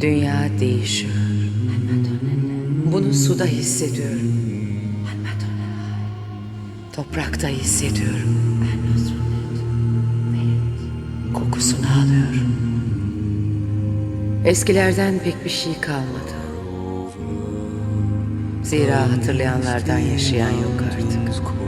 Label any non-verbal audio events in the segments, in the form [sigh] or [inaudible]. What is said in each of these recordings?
Dünya değişiyor. Bunu suda hissediyorum. Toprakta hissediyorum. Kokusunu alıyorum. Eskilerden pek bir şey kalmadı. Zira hatırlayanlardan yaşayan yok artık.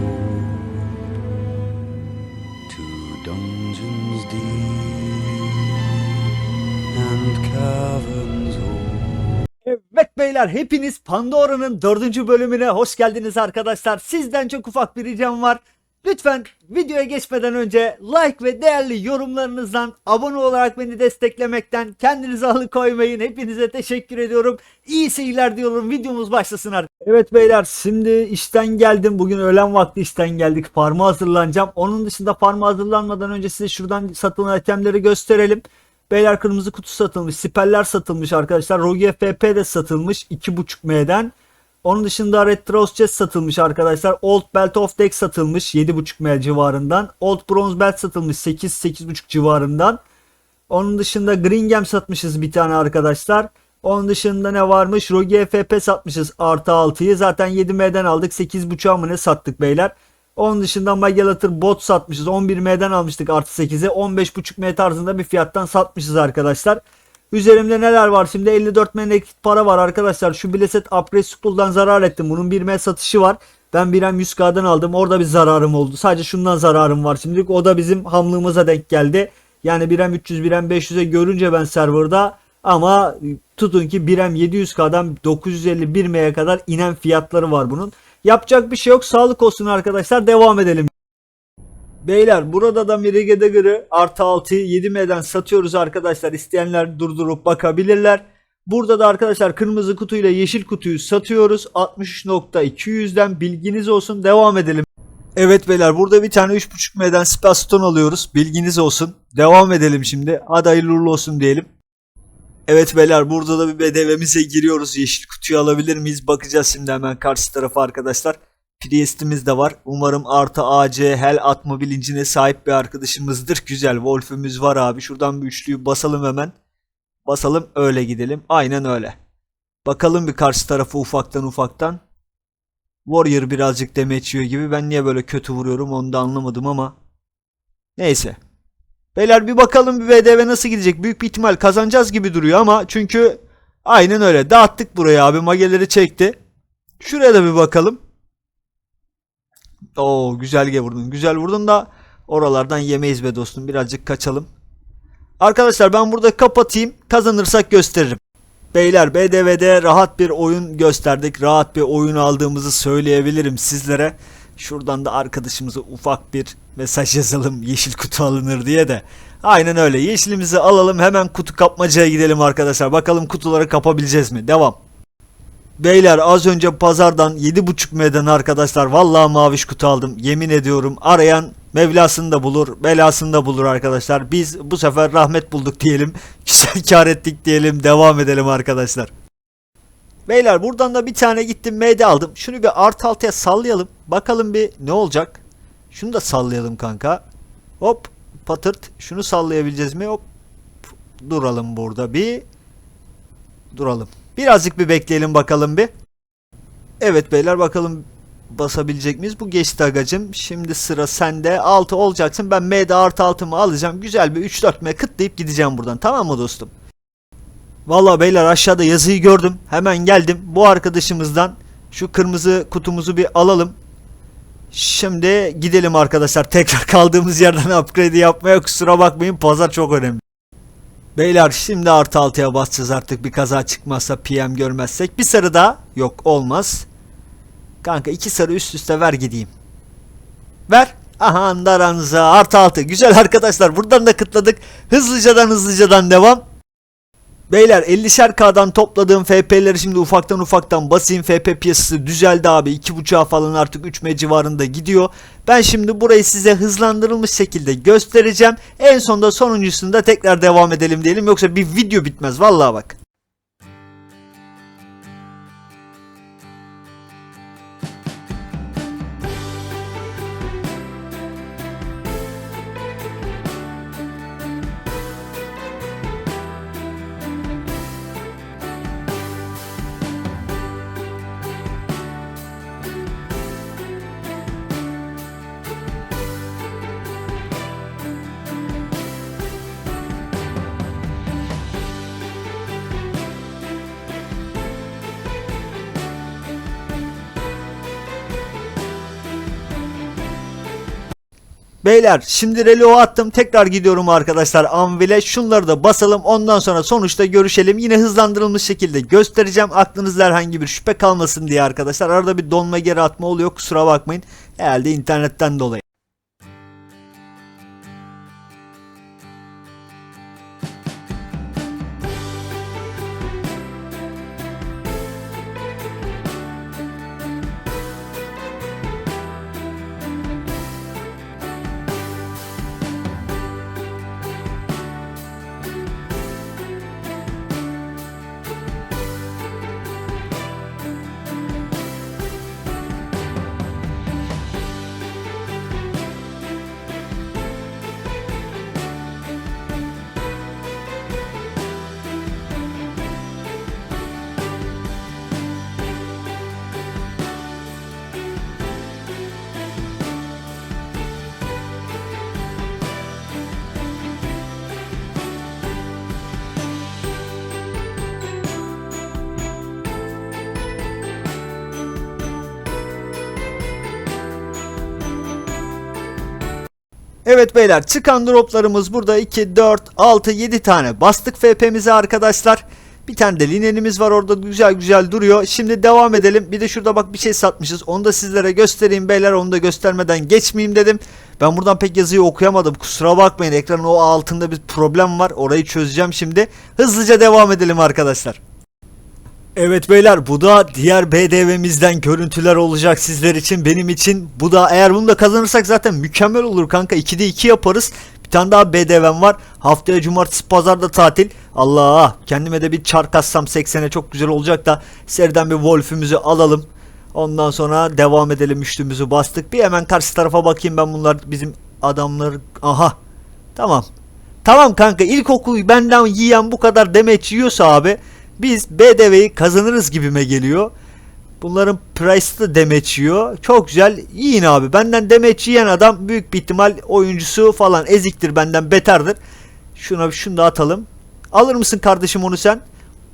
Beyler hepiniz Pandora'nın dördüncü bölümüne hoş geldiniz arkadaşlar. Sizden çok ufak bir ricam var. Lütfen videoya geçmeden önce like ve değerli yorumlarınızdan abone olarak beni desteklemekten kendinizi alıkoymayın. Hepinize teşekkür ediyorum. İyi seyirler diyorum. Videomuz başlasın artık. Evet beyler şimdi işten geldim. Bugün öğlen vakti işten geldik. Farm'a hazırlanacağım. Onun dışında farm'a hazırlanmadan önce size şuradan satılan itemleri gösterelim. Beyler kırmızı kutu satılmış. Siperler satılmış arkadaşlar. Rogue FP de satılmış 2.5M'den. Onun dışında Red Rose Chest satılmış arkadaşlar. Old Belt of Deck satılmış 7.5M civarından. Old Bronze Belt satılmış 8-8.5 civarından. Onun dışında Green Gem satmışız bir tane arkadaşlar. Onun dışında ne varmış? Rogue FP satmışız artı 6'yı. Zaten 7M'den aldık. 8.5'a mı ne sattık beyler? Onun dışında Magelator bot satmışız. 11M'den almıştık artı 8'e. 15.5M tarzında bir fiyattan satmışız arkadaşlar. Üzerimde neler var şimdi 54 M nakit para var arkadaşlar. Şu Blessed Upgrade School'dan zarar ettim. Bunun 1M satışı var. Ben 1M 100K'dan aldım. Orada bir zararım oldu. Sadece şundan zararım var şimdilik. O da bizim hamlığımıza denk geldi. Yani 1M 300 1M 500'e görünce ben serverda ama tutun ki 1M 700K'dan 951 M'ye kadar inen fiyatları var bunun. Yapacak bir şey yok. Sağlık olsun arkadaşlar. Devam edelim. Beyler burada da Mirage Dagger'ı artı 6'yı 7M'den satıyoruz arkadaşlar. İsteyenler durdurup bakabilirler. Burada da arkadaşlar kırmızı kutuyla yeşil kutuyu satıyoruz. 63.200'den bilginiz olsun. Devam edelim. Evet beyler burada bir tane 3.5M'den Spaston alıyoruz. Bilginiz olsun. Devam edelim şimdi. Hadi hayırlı olsun diyelim. Evet beyler burada da bir BDV'mize giriyoruz. Yeşil kutuyu alabilir miyiz? Bakacağız şimdi hemen karşı tarafa arkadaşlar. Priest'imiz de var. Umarım artı AC hel atma bilincine sahip bir arkadaşımızdır. Güzel. Wolf'ümüz var abi. Şuradan bir üçlüyü basalım hemen. Basalım öyle gidelim. Aynen öyle. Bakalım bir karşı tarafa ufaktan ufaktan. Warrior birazcık demeçiyor gibi. Ben niye böyle kötü vuruyorum onu da anlamadım ama. Neyse. Beyler bir bakalım bir BDV nasıl gidecek. Büyük bir ihtimal kazanacağız gibi duruyor ama çünkü aynen öyle. Dağıttık burayı abi. Mageleri çekti. Şuraya da bir bakalım. Oo güzel vurdun. Güzel vurdun da oralardan yemeyiz be dostum. Birazcık kaçalım. Arkadaşlar ben burada kapatayım. Kazanırsak gösteririm. Beyler BDV'de rahat bir oyun gösterdik. Rahat bir oyun aldığımızı söyleyebilirim sizlere. Şuradan da arkadaşımıza ufak bir mesaj yazalım. Yeşil kutu alınır diye de. Aynen öyle. Yeşilimizi alalım. Hemen kutu kapmacaya gidelim arkadaşlar. Bakalım kutuları kapabileceğiz mi? Devam. Beyler az önce pazardan 7.5 meden arkadaşlar vallahi maviş kutu aldım. Yemin ediyorum arayan Mevlasını da bulur, belasını da bulur arkadaşlar. Biz bu sefer rahmet bulduk diyelim. [laughs] Güzel kar ettik diyelim. Devam edelim arkadaşlar. Beyler buradan da bir tane gittim MD aldım. Şunu bir artı altıya sallayalım. Bakalım bir ne olacak. Şunu da sallayalım kanka. Hop patırt. Şunu sallayabileceğiz mi? Hop. Duralım burada bir. Duralım. Birazcık bir bekleyelim bakalım bir. Evet beyler bakalım basabilecek miyiz? Bu geçti agacım. Şimdi sıra sende. 6 olacaksın. Ben M'de artı altımı alacağım. Güzel bir 3-4 M kıtlayıp gideceğim buradan. Tamam mı dostum? Vallahi beyler aşağıda yazıyı gördüm. Hemen geldim. Bu arkadaşımızdan şu kırmızı kutumuzu bir alalım. Şimdi gidelim arkadaşlar. [laughs] Tekrar kaldığımız yerden upgrade yapmaya kusura bakmayın. Pazar çok önemli. Beyler şimdi artı altıya basacağız artık bir kaza çıkmazsa PM görmezsek. Bir sarı daha. Yok olmaz. Kanka iki sarı üst üste ver gideyim. Ver. Aha andaranıza artı altı. Güzel arkadaşlar buradan da kıtladık. Hızlıcadan hızlıcadan devam. Beyler 50'şer K'dan topladığım FP'leri şimdi ufaktan ufaktan basayım. FP piyasası düzeldi abi. 2.5'a falan artık 3M civarında gidiyor. Ben şimdi burayı size hızlandırılmış şekilde göstereceğim. En sonda sonuncusunda tekrar devam edelim diyelim. Yoksa bir video bitmez. Vallahi bak. Beyler şimdi relo attım. Tekrar gidiyorum arkadaşlar. Anvil'e. Şunları da basalım. Ondan sonra sonuçta görüşelim. Yine hızlandırılmış şekilde göstereceğim. Aklınızda herhangi bir şüphe kalmasın diye arkadaşlar. Arada bir donma geri atma oluyor. Kusura bakmayın. Herhalde internetten dolayı. Evet beyler çıkan droplarımız burada 2, 4, 6, 7 tane bastık FP'mize arkadaşlar. Bir tane de linenimiz var orada güzel güzel duruyor. Şimdi devam edelim. Bir de şurada bak bir şey satmışız. Onu da sizlere göstereyim beyler. Onu da göstermeden geçmeyeyim dedim. Ben buradan pek yazıyı okuyamadım. Kusura bakmayın. Ekranın o altında bir problem var. Orayı çözeceğim şimdi. Hızlıca devam edelim arkadaşlar. Evet beyler bu da diğer BDV'mizden görüntüler olacak sizler için benim için. Bu da eğer bunu da kazanırsak zaten mükemmel olur kanka. 2'de 2 yaparız. Bir tane daha BDV'm var. Haftaya cumartesi pazarda tatil. Allah kendime de bir çark assam 80'e çok güzel olacak da seriden bir Wolf'ümüzü alalım. Ondan sonra devam edelim üçlümüzü bastık. Bir hemen karşı tarafa bakayım ben bunlar bizim adamlar. Aha tamam. Tamam kanka ilkokul benden yiyen bu kadar demeç yiyorsa abi biz BDV'yi kazanırız gibime geliyor. Bunların price'ı da demeç yiyor. Çok güzel. Yiyin abi. Benden demeç yiyen adam büyük bir ihtimal oyuncusu falan eziktir benden beterdir. Şuna şunu da atalım. Alır mısın kardeşim onu sen?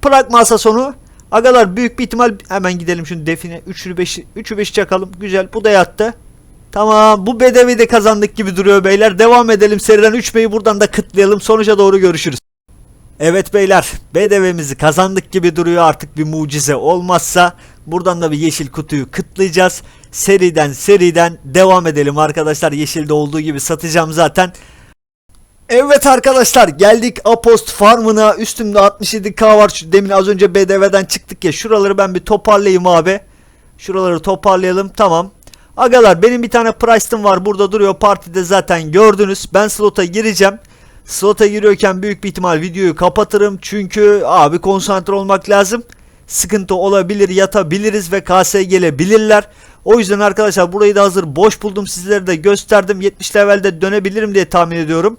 Prag masa sonu. Agalar büyük bir ihtimal hemen gidelim şunu define. 3'ü 5'i 3'ü 5'i çakalım. Güzel. Bu da yattı. Tamam bu bedevi de kazandık gibi duruyor beyler. Devam edelim seriden 3 beyi buradan da kıtlayalım. Sonuca doğru görüşürüz. Evet beyler BDV'mizi kazandık gibi duruyor artık bir mucize olmazsa buradan da bir yeşil kutuyu kıtlayacağız. Seriden seriden devam edelim arkadaşlar yeşilde olduğu gibi satacağım zaten. Evet arkadaşlar geldik Apost Farm'ına üstümde 67k var şu demin az önce BDV'den çıktık ya şuraları ben bir toparlayayım abi. Şuraları toparlayalım tamam. Agalar benim bir tane Price'ım var burada duruyor partide zaten gördünüz ben slota gireceğim. Slota giriyorken büyük bir ihtimal videoyu kapatırım. Çünkü abi konsantre olmak lazım. Sıkıntı olabilir, yatabiliriz ve KS gelebilirler. O yüzden arkadaşlar burayı da hazır boş buldum. Sizlere de gösterdim. 70 levelde dönebilirim diye tahmin ediyorum.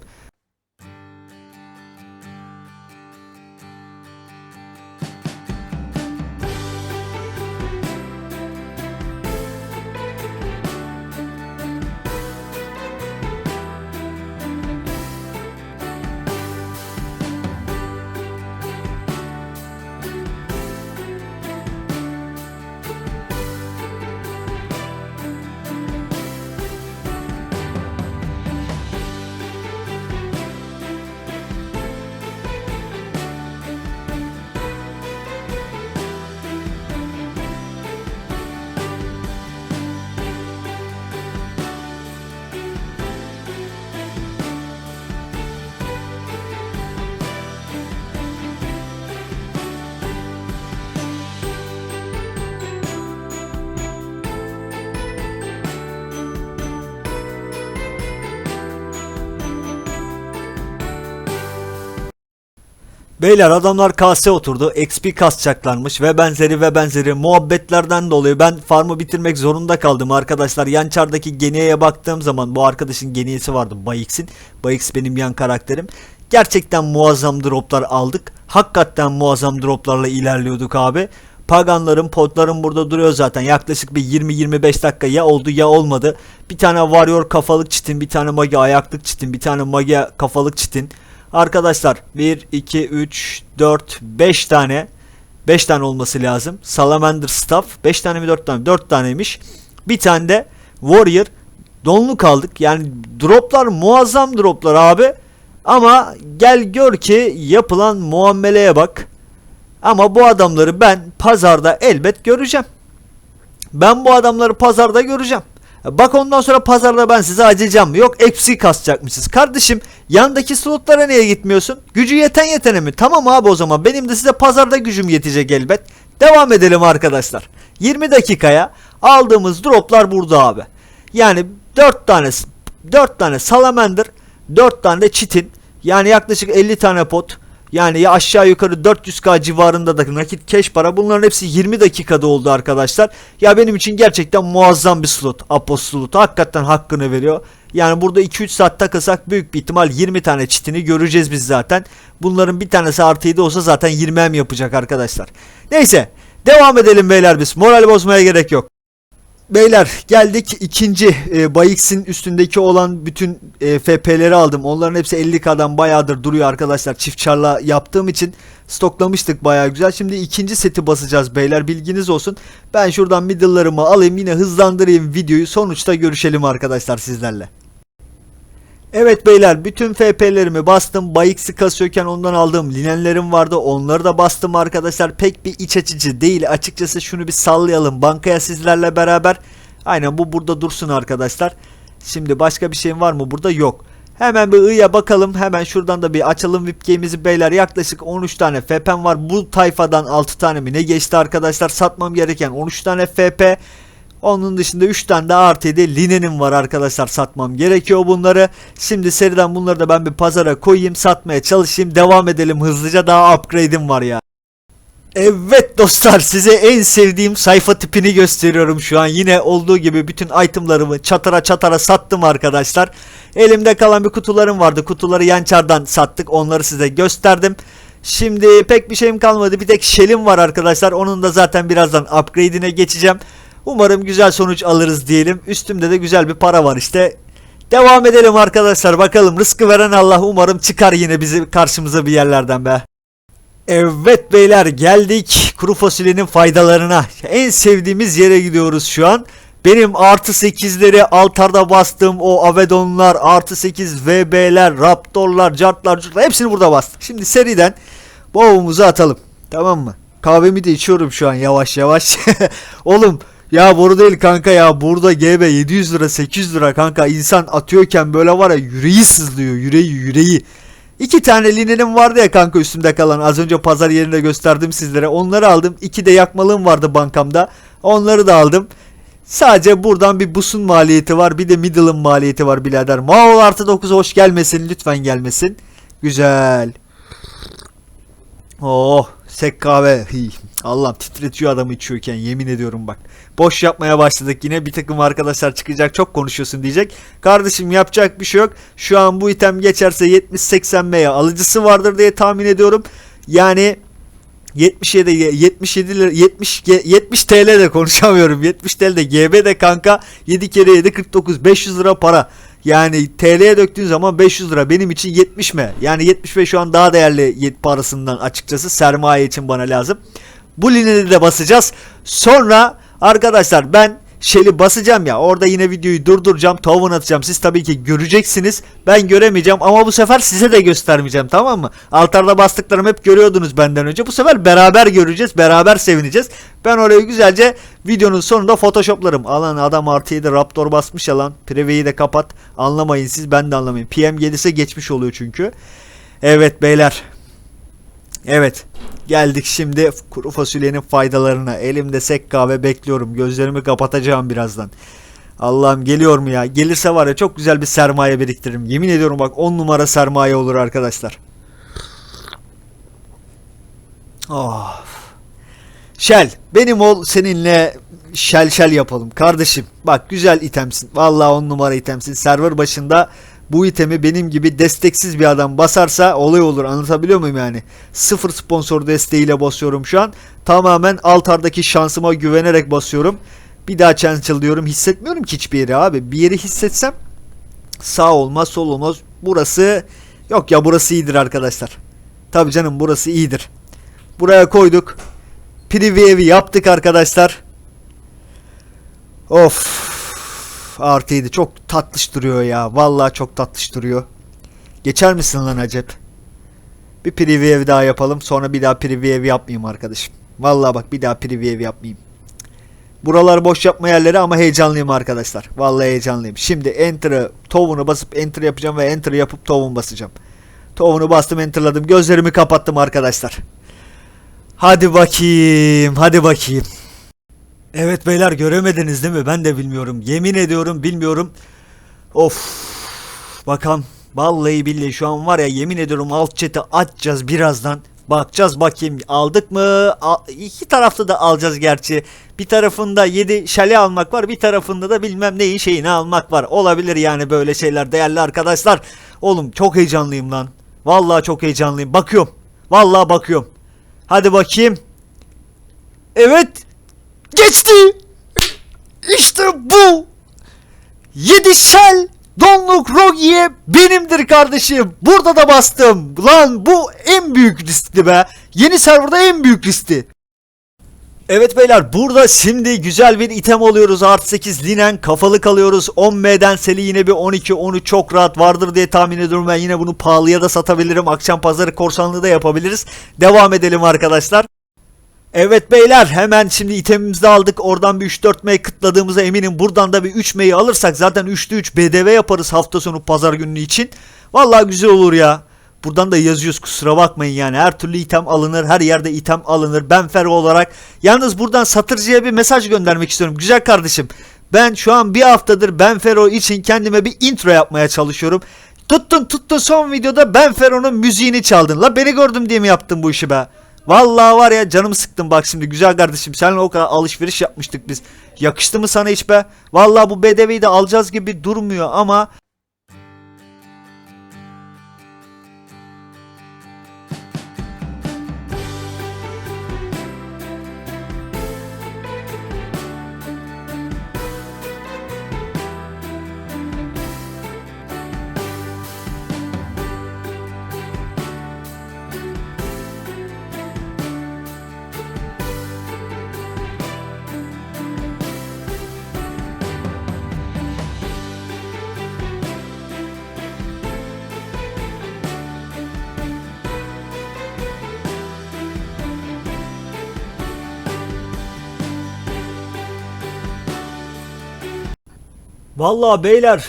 Beyler adamlar kase oturdu. XP kasacaklarmış ve benzeri ve benzeri muhabbetlerden dolayı ben farmı bitirmek zorunda kaldım arkadaşlar. Yan çardaki geniye baktığım zaman bu arkadaşın geniyesi vardı Bayx'in. Bayx benim yan karakterim. Gerçekten muazzam droplar aldık. Hakikaten muazzam droplarla ilerliyorduk abi. Paganların, potların burada duruyor zaten. Yaklaşık bir 20-25 dakika ya oldu ya olmadı. Bir tane warrior kafalık çitin, bir tane magi ayaklık çitin, bir tane magi kafalık çitin. Arkadaşlar 1, 2, 3, 4, 5 tane 5 tane olması lazım. Salamander Staff 5 tane mi 4 tane mi? 4 taneymiş. Bir tane de Warrior donluk aldık. Yani droplar muazzam droplar abi. Ama gel gör ki yapılan muameleye bak. Ama bu adamları ben pazarda elbet göreceğim. Ben bu adamları pazarda göreceğim. Bak ondan sonra pazarda ben size acıyacağım. Yok eksi kasacakmışız. Kardeşim yandaki slotlara niye gitmiyorsun? Gücü yeten yetene mi? Tamam abi o zaman benim de size pazarda gücüm yetecek elbet. Devam edelim arkadaşlar. 20 dakikaya aldığımız droplar burada abi. Yani 4 tane 4 tane salamander, 4 tane çitin. Yani yaklaşık 50 tane pot. Yani ya aşağı yukarı 400k civarında da nakit cash para. Bunların hepsi 20 dakikada oldu arkadaşlar. Ya benim için gerçekten muazzam bir slot. Slotu. Hakikaten hakkını veriyor. Yani burada 2-3 saat takılsak büyük bir ihtimal 20 tane çitini göreceğiz biz zaten. Bunların bir tanesi artı 7 olsa zaten 20 em yapacak arkadaşlar. Neyse. Devam edelim beyler biz. Moral bozmaya gerek yok. Beyler geldik ikinci e, Bayix'in üstündeki olan bütün e, FP'leri aldım. Onların hepsi 50k'dan bayağıdır duruyor arkadaşlar. Çift çarla yaptığım için stoklamıştık bayağı güzel. Şimdi ikinci seti basacağız beyler bilginiz olsun. Ben şuradan middle'larımı alayım yine hızlandırayım videoyu. Sonuçta görüşelim arkadaşlar sizlerle. Evet beyler bütün FP'lerimi bastım. Bayix'i kasıyorken ondan aldığım linenlerim vardı. Onları da bastım arkadaşlar. Pek bir iç açıcı değil. Açıkçası şunu bir sallayalım bankaya sizlerle beraber. Aynen bu burada dursun arkadaşlar. Şimdi başka bir şeyim var mı? Burada yok. Hemen bir I'ya bakalım. Hemen şuradan da bir açalım VIP game'imizi beyler. Yaklaşık 13 tane FP'm var. Bu tayfadan 6 tane mi ne geçti arkadaşlar. Satmam gereken 13 tane FP. Onun dışında 3 tane artı 7 linenim var arkadaşlar satmam gerekiyor bunları. Şimdi seriden bunları da ben bir pazara koyayım satmaya çalışayım devam edelim hızlıca daha upgrade'im var ya. Evet dostlar size en sevdiğim sayfa tipini gösteriyorum şu an. Yine olduğu gibi bütün itemlarımı çatara çatara sattım arkadaşlar. Elimde kalan bir kutularım vardı. Kutuları yançardan sattık. Onları size gösterdim. Şimdi pek bir şeyim kalmadı. Bir tek shell'im var arkadaşlar. Onun da zaten birazdan upgrade'ine geçeceğim. Umarım güzel sonuç alırız diyelim. Üstümde de güzel bir para var işte. Devam edelim arkadaşlar. Bakalım rızkı veren Allah umarım çıkar yine bizi karşımıza bir yerlerden be. Evet beyler geldik kuru fasulyenin faydalarına. En sevdiğimiz yere gidiyoruz şu an. Benim artı 8'leri altarda bastığım o Avedonlar, artı 8 VB'ler, Raptorlar, Cartlar, Curtlar hepsini burada bastık. Şimdi seriden boğumuzu atalım. Tamam mı? Kahvemi de içiyorum şu an yavaş yavaş. [laughs] Oğlum ya boru değil kanka ya burada GB 700 lira 800 lira kanka insan atıyorken böyle var ya yüreği sızlıyor yüreği yüreği. İki tane linenim vardı ya kanka üstümde kalan az önce pazar yerinde gösterdim sizlere onları aldım. İki de yakmalığım vardı bankamda onları da aldım. Sadece buradan bir busun maliyeti var bir de middle'ın maliyeti var birader. Maol artı 9 hoş gelmesin lütfen gelmesin. Güzel. Oh sek kahve. Hıy. Allah'ım titretiyor adamı içiyorken yemin ediyorum bak. Boş yapmaya başladık yine bir takım arkadaşlar çıkacak çok konuşuyorsun diyecek. Kardeşim yapacak bir şey yok. Şu an bu item geçerse 70-80 M'ye alıcısı vardır diye tahmin ediyorum. Yani 77 77 lira 70 70 TL de konuşamıyorum. 70 TL de GB de kanka 7 kere 7 49 500 lira para. Yani TL'ye döktüğün zaman 500 lira benim için 70 mi? Yani 75 şu an daha değerli parasından açıkçası sermaye için bana lazım. Bu lineni de basacağız. Sonra arkadaşlar ben Shell'i basacağım ya orada yine videoyu durduracağım token atacağım. Siz tabii ki göreceksiniz ben göremeyeceğim ama bu sefer size de göstermeyeceğim tamam mı? Altarda bastıklarımı hep görüyordunuz benden önce. Bu sefer beraber göreceğiz beraber sevineceğiz. Ben orayı güzelce videonun sonunda photoshoplarım. Alan adam artı 7 raptor basmış ya lan. De kapat. Anlamayın siz ben de anlamayın. PM gelirse geçmiş oluyor çünkü. Evet beyler. Evet. Geldik şimdi kuru fasulyenin faydalarına. Elimde sek kahve bekliyorum. Gözlerimi kapatacağım birazdan. Allah'ım geliyor mu ya? Gelirse var ya çok güzel bir sermaye biriktiririm. Yemin ediyorum bak 10 numara sermaye olur arkadaşlar. Of. Shell benim ol seninle şel şel yapalım kardeşim. Bak güzel itemsin. Vallahi 10 numara itemsin. Server başında bu itemi benim gibi desteksiz bir adam basarsa olay olur anlatabiliyor muyum yani? Sıfır sponsor desteğiyle basıyorum şu an. Tamamen altardaki şansıma güvenerek basıyorum. Bir daha chance diyorum hissetmiyorum ki hiçbir yeri abi. Bir yeri hissetsem sağ olmaz sol olmaz. Burası yok ya burası iyidir arkadaşlar. Tabi canım burası iyidir. Buraya koyduk. Privy evi yaptık arkadaşlar. Of. Yedi çok tatlış duruyor ya. Vallahi çok tatlış duruyor. Geçer misin lan Acep? Bir preview ev daha yapalım. Sonra bir daha preview ev yapmayayım arkadaşım. Vallahi bak bir daha preview ev yapmayayım. Buralar boş yapma yerleri ama heyecanlıyım arkadaşlar. Vallahi heyecanlıyım. Şimdi enter'ı, town'u basıp enter yapacağım ve enter yapıp town basacağım. Town'u bastım, enter'ladım. Gözlerimi kapattım arkadaşlar. Hadi bakayım, hadi bakayım. Evet beyler göremediniz değil mi? Ben de bilmiyorum. Yemin ediyorum bilmiyorum. Of. Bakalım. Vallahi billahi şu an var ya yemin ediyorum alt chat'i açacağız birazdan. Bakacağız bakayım aldık mı? Al, iki tarafta da alacağız gerçi. Bir tarafında 7 şale almak var. Bir tarafında da bilmem neyin şeyini almak var. Olabilir yani böyle şeyler değerli arkadaşlar. Oğlum çok heyecanlıyım lan. Vallahi çok heyecanlıyım. Bakıyorum. Vallahi bakıyorum. Hadi bakayım. Evet. Geçti. İşte bu. Yedişel donluk Rogi'ye benimdir kardeşim. Burada da bastım. Lan bu en büyük riskti be. Yeni serverda en büyük riskti. Evet beyler burada şimdi güzel bir item alıyoruz. Artı 8 linen kafalık alıyoruz. 10M'den seli yine bir 12 13 çok rahat vardır diye tahmin ediyorum. Ben yine bunu pahalıya da satabilirim. Akşam pazarı korsanlığı da yapabiliriz. Devam edelim arkadaşlar. Evet beyler hemen şimdi itemimizi de aldık. Oradan bir 3-4 M'yi kıtladığımıza eminim. Buradan da bir 3 M'yi alırsak zaten 3'te 3 BDV yaparız hafta sonu pazar günü için. Vallahi güzel olur ya. Buradan da yazıyoruz kusura bakmayın yani. Her türlü item alınır. Her yerde item alınır. Ben Ferro olarak. Yalnız buradan satıcıya bir mesaj göndermek istiyorum. Güzel kardeşim. Ben şu an bir haftadır Ben Ferro için kendime bir intro yapmaya çalışıyorum. Tuttun tuttun son videoda Ben Ferro'nun müziğini çaldın. La beni gördüm diye mi yaptın bu işi be? Vallahi var ya canımı sıktın bak şimdi güzel kardeşim seninle o kadar alışveriş yapmıştık biz. Yakıştı mı sana hiç be? Vallahi bu bedeviyi de alacağız gibi durmuyor ama Vallahi beyler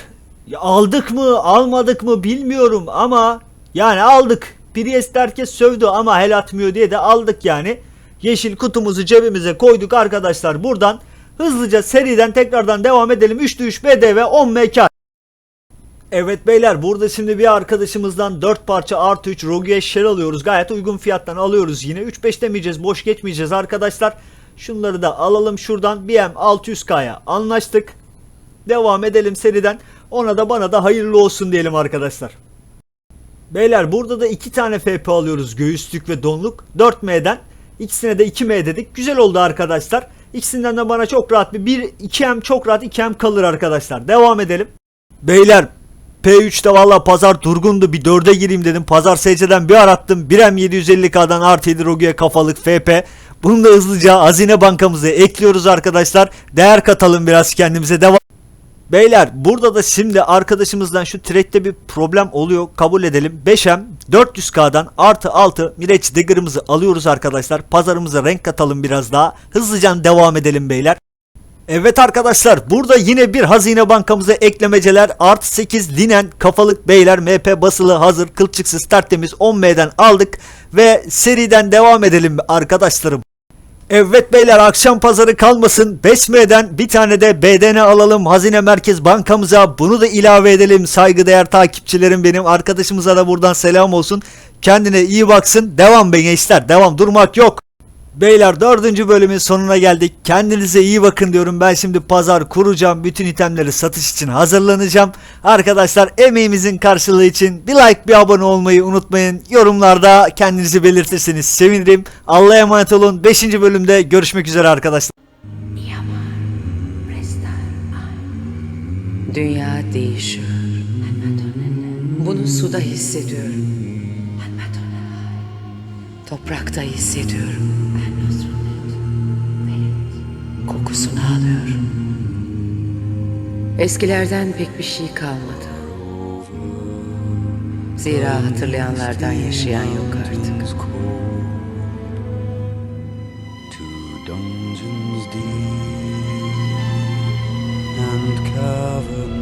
aldık mı almadık mı bilmiyorum ama yani aldık. Priest herkes sövdü ama hel atmıyor diye de aldık yani. Yeşil kutumuzu cebimize koyduk arkadaşlar buradan. Hızlıca seriden tekrardan devam edelim. 3'lü 3 BDV 10 MK. Evet beyler burada şimdi bir arkadaşımızdan 4 parça artı 3 Rogue Shell alıyoruz. Gayet uygun fiyattan alıyoruz yine. 3-5 demeyeceğiz boş geçmeyeceğiz arkadaşlar. Şunları da alalım şuradan. BM 600K'ya anlaştık. Devam edelim seriden. Ona da bana da hayırlı olsun diyelim arkadaşlar. Beyler burada da iki tane FP alıyoruz. Göğüslük ve donluk. 4M'den. İkisine de 2M dedik. Güzel oldu arkadaşlar. İkisinden de bana çok rahat bir 1 2M çok rahat 2M kalır arkadaşlar. Devam edelim. Beyler P3'te valla pazar durgundu. Bir 4'e gireyim dedim. Pazar SC'den bir arattım. 1M 750K'dan artı 7 Rogue'ye kafalık FP. Bunu da hızlıca hazine bankamıza ekliyoruz arkadaşlar. Değer katalım biraz kendimize. Devam. Beyler burada da şimdi arkadaşımızdan şu trade'de bir problem oluyor. Kabul edelim. 5M 400K'dan artı 6 Mireç Dagger'ımızı alıyoruz arkadaşlar. Pazarımıza renk katalım biraz daha. Hızlıca devam edelim beyler. Evet arkadaşlar burada yine bir hazine bankamıza eklemeceler artı 8 linen kafalık beyler MP basılı hazır kılçıksız tertemiz 10M'den aldık ve seriden devam edelim arkadaşlarım. Evet beyler akşam pazarı kalmasın. 5M'den bir tane de BDN alalım. Hazine merkez bankamıza bunu da ilave edelim. Saygıdeğer takipçilerim benim. Arkadaşımıza da buradan selam olsun. Kendine iyi baksın. Devam be gençler. Devam. Durmak yok. Beyler dördüncü bölümün sonuna geldik. Kendinize iyi bakın diyorum. Ben şimdi pazar kuracağım. Bütün itemleri satış için hazırlanacağım. Arkadaşlar emeğimizin karşılığı için bir like bir abone olmayı unutmayın. Yorumlarda kendinizi belirtirseniz sevinirim. Allah'a emanet olun. Beşinci bölümde görüşmek üzere arkadaşlar. Dünya değişiyor. Bunu suda hissediyorum. Toprakta hissediyorum. Kokusunu alıyorum. Eskilerden pek bir şey kalmadı. Zira hatırlayanlardan yaşayan yok artık. And caverns.